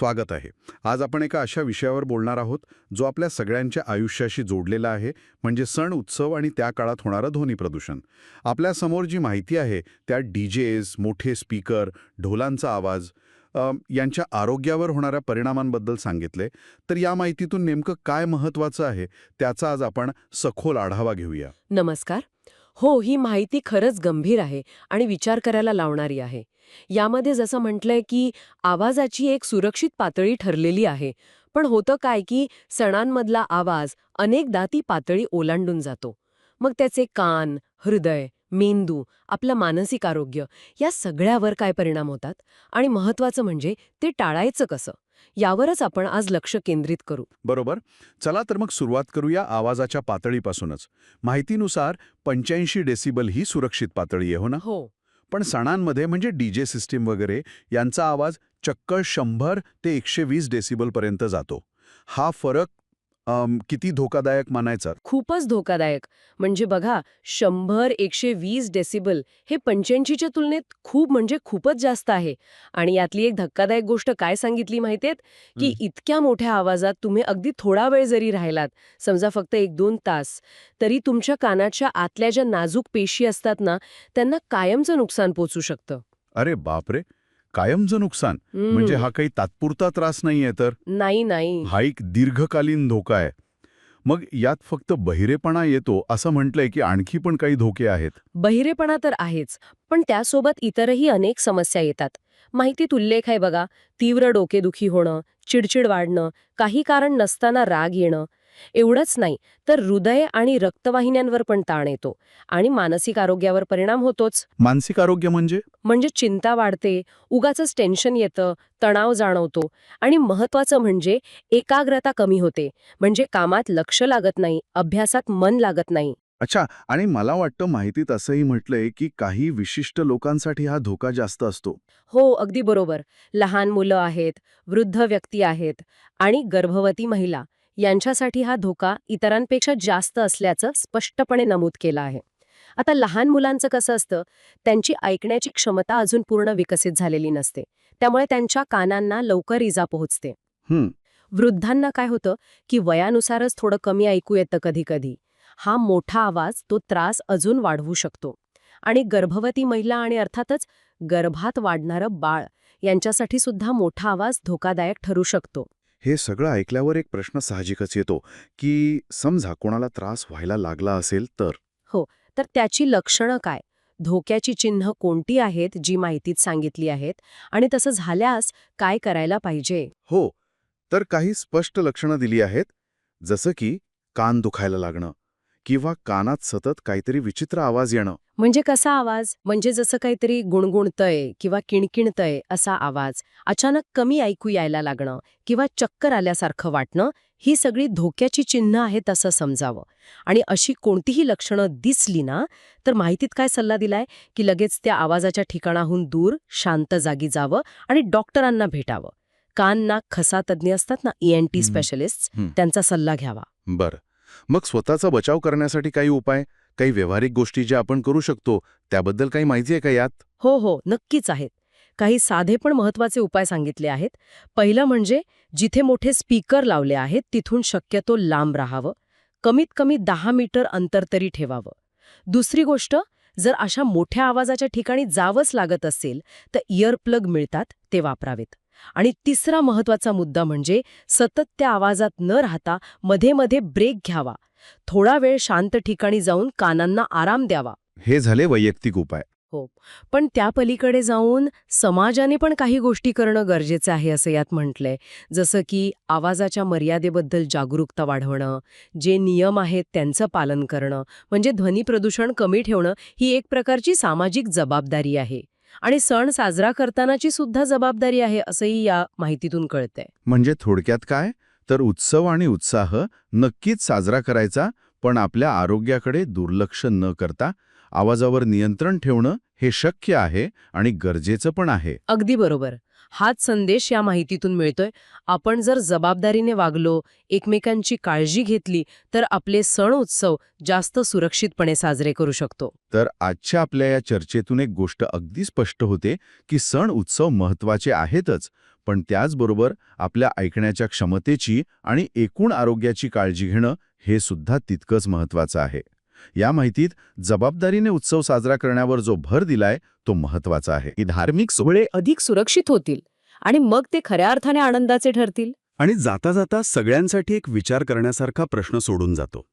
स्वागत आहे. आज आपण एका अशा विषयावर बोलणार आहोत जो आपल्या सगळ्यांच्या आयुष्याशी जोडलेला आहे म्हणजे सण उत्सव आणि त्या काळात होणारं ध्वनी प्रदूषण. आपल्यासमोर जी माहिती आहे त्यात डीजेज मोठे स्पीकर ढोलांचा आवाज यांच्या आरोग्यावर होणाऱ्या परिणामांबद्दल सांगितले. तर या माहितीतून नेमकं काय महत्त्वाचं आहे त्याचा आज आपण सखोल आढावा घेऊया. नमस्कार. हो ही माहिती खरंच गंभीर आहे आणि विचार करायला लावणारी आहे. यामध्ये जसं म्हटलंय की आवाजाची एक सुरक्षित पातळी ठरलेली आहे. पण होतं काय की सणांमधला आवाज अनेकदा ती पातळी ओलांडून जातो. मग त्याचे कान हृदय मेंदू आपलं मानसिक आरोग्य या सगळ्यावर काय परिणाम होतात? आणि महत्वाचं म्हणजे ते टाळायचं कसं? यावरच आपण आज लक्ष केंद्रित करू. बरोबर. चला तर मग सुरुवात करूया आवाजाच्या पातळीपासूनच. माहितीनुसार पंच्याऐंशी डेसिबल ही सुरक्षित पातळी आहे हो ना? हो. पण सणांमध्ये म्हणजे डीजे सिस्टीम वगैरे यांचा आवाज चक्क शंभर ते एकशे वीस डेसिबलपर्यंत जातो. हा फरक किती धोकादायक मानायचा? खूपच धोकादायक. म्हणजे बघा शंभर एकशे वीस डेसिबल हे पंच्याऐंशीच्या तुलनेत खूप म्हणजे खूपच जास्त आहे. आणि यातली एक धक्कादायक गोष्ट काय सांगितली माहितीयेत? की. इतक्या मोठ्या आवाजात तुम्ही अगदी थोडा वेळ जरी राहिलात समजा फक्त एक दोन तास तरी तुमच्या कानाच्या आतल्या ज्या नाजूक पेशी असतात ना त्यांना कायमचं नुकसान पोचू शकतं. अरे बापरे! कायमचं नुकसान. म्हणजे हा काही तात्पुरता त्रास नाहीये तर? नाही नाही. हा एक दीर्घकालीन धोका आहे. मग यात फक्त बहिरेपणा येतो असं म्हटलंय की आणखी पण काही धोके आहेत? बहिरेपणा तर आहेच पण त्यासोबत इतरही अनेक समस्या येतात. माहितीत उल्लेख आहे बघा तीव्र डोकेदुखी होणं चिडचिड वाढणं काही कारण नसताना राग येणं एवढंच नाही तर हृदय आणि रक्तवाहिन्यांवर पण ताण येतो आणि मानसिक आरोग्यावर परिणाम होतोच. मानसिक आरोग्य म्हणजे? म्हणजे चिंता वाढते उगाचच टेन्शन येतं तणाव जाणवतो आणि महत्वाचं म्हणजे एकाग्रता कमी होते. म्हणजे कामात लक्ष लागत नाही अभ्यासात मन लागत नाही. अच्छा आणि मला वाटतं माहितीत असंही म्हटलंय की काही विशिष्ट लोकांसाठी हा धोका जास्त असतो. हो अगदी बरोबर. लहान मुलं आहेत वृद्ध व्यक्ती आहेत आणि गर्भवती महिला. यांच्यासाठी हा धोका इतरांपेक्षा जास्त असल्याचं स्पष्टपणे नमूद केलं आहे. आता लहान मुलांचं कसं असतं? त्यांची ऐकण्याची क्षमता अजून पूर्ण विकसित झालेली नसते. त्यामुळे त्यांच्या कानांना लवकर इजा पोहोचते. वृद्धांना काय होतं? की वयानुसारच थोडं कमी ऐकू येतं कधी कधी हा मोठा आवाज तो त्रास अजून वाढवू शकतो. आणि गर्भवती महिला आणि अर्थातच गर्भात वाढणारं बाळ यांच्यासाठी सुद्धा मोठा आवाज धोकादायक ठरू शकतो. हे सगळं ऐकल्यावर एक प्रश्न साहजिकच येतो की समजा कोणाला त्रास व्हायला लागला असेल तर? तर त्याची लक्षणं काय? धोक्याची चिन्ह कोणती आहेत जी माहितीत सांगितली आहेत? आणि तसं झाल्यास काय करायला पाहिजे? हो तर काही स्पष्ट लक्षणं दिली आहेत जसं की कान दुखायला लागणं. किंवा कानात सतत काहीतरी विचित्र आवाज येणं. म्हणजे कसा आवाज? म्हणजे जसं काहीतरी गुणगुणतय किंवा किणकिणतय असा आवाज अचानक कमी ऐकू यायला लागणं किंवा चक्कर आल्यासारखं वाटणं ही सगळी धोक्याची चिन्ह आहेत असं समजावं. आणि अशी कोणतीही लक्षणं दिसली ना तर माहितीत काय सल्ला दिलाय? की लगेच त्या आवाजाच्या ठिकाणाहून दूर शांत जागी जावं आणि डॉक्टरांना भेटावं. कान नाक खसा तज्ज्ञ असतात ना ई एन टी. स्पेशलिस्ट. त्यांचा सल्ला घ्यावा. बरं. मग स्वतःचा बचाव करण्यासाठी काही उपाय काही व्यावहारिक गोष्टी ज्या आपण करू शकतो त्याबद्दल काही माहिती आहे का यात? हो हो नक्कीच आहेत. काही साधे पण महत्त्वाचे उपाय सांगितले आहेत. पहिलं म्हणजे जिथे मोठे स्पीकर लावले आहेत तिथून शक्यतो लांब राहावं. कमीत कमी दहा मीटर अंतर तरी ठेवावं. दुसरी गोष्ट जर अशा मोठ्या आवाजाच्या ठिकाणी जावंच लागत असेल तर इयरप्लग मिळतात ते वापरावेत. आणि तिसरा महत्त्वाचा मुद्दा म्हणजे सतत त्या आवाजात न राहता मध्ये मध्ये ब्रेक घ्यावा. थोडा वेळ शांत ठिकाणी जाऊन कानांना आराम द्यावा. हे झाले वैयक्तिक उपाय. पण त्या पलीकडे जाऊन समाजाने पण काही गोष्टी करणं गरजेचं आहे असं यात म्हटलंय. जसं की आवाजाच्या मर्यादेबद्दल जागरूकता वाढवणं जे नियम आहेत त्यांचं पालन करणं म्हणजे ध्वनी प्रदूषण कमी ठेवणं ही एक प्रकारची सामाजिक जबाबदारी आहे. आणि सण साजरा करतानाची सुद्धा जबाबदारी आहे असंही या माहितीतून कळतंय. म्हणजे थोडक्यात काय? तर उत्सव आणि उत्साह नक्कीच साजरा करायचा पण आपल्या आरोग्याकडे दुर्लक्ष न करता आवाजावर नियंत्रण ठेवणं हे शक्य आहे आणि गरजेचं पण आहे. अगदी बरोबर. हाच संदेश या माहितीतून मिळतोय. आपण जर जबाबदारीने वागलो एकमेकांची काळजी घेतली तर आपले सण उत्सव जास्त सुरक्षितपणे साजरे करू शकतो. तर आजच्या आपल्या या चर्चेतून एक गोष्ट अगदी स्पष्ट होते की सण उत्सव महत्त्वाचे आहेतच पण त्याचबरोबर आपल्या ऐकण्याच्या क्षमतेची आणि एकूण आरोग्याची काळजी घेणं हे सुद्धा तितकंच महत्वाचं आहे. या माहितीत जबाबदारीने उत्सव साजरा करण्यावर जो भर दिलाय तो महत्त्वाचा आहे. ही धार्मिक सोहळे अधिक सुरक्षित होतील आणि मग ते खऱ्या अर्थाने आनंदाचे ठरतील? आणि जाता जाता सगळ्यांसाठी एक विचार करण्यासारखा प्रश्न सोडून जातो.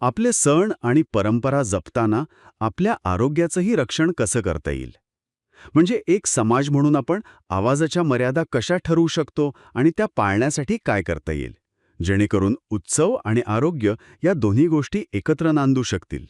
आपले सण आणि परंपरा जपताना आपल्या आरोग्याचंही रक्षण कसं करता येईल? म्हणजे एक समाज म्हणून आपण आवाजाच्या मर्यादा कशा ठरवू शकतो आणि त्या पाळण्यासाठी काय करता येईल? जेणेकरून उत्सव आणि आरोग्य या दोन्ही गोष्टी एकत्र नांदू शकतील.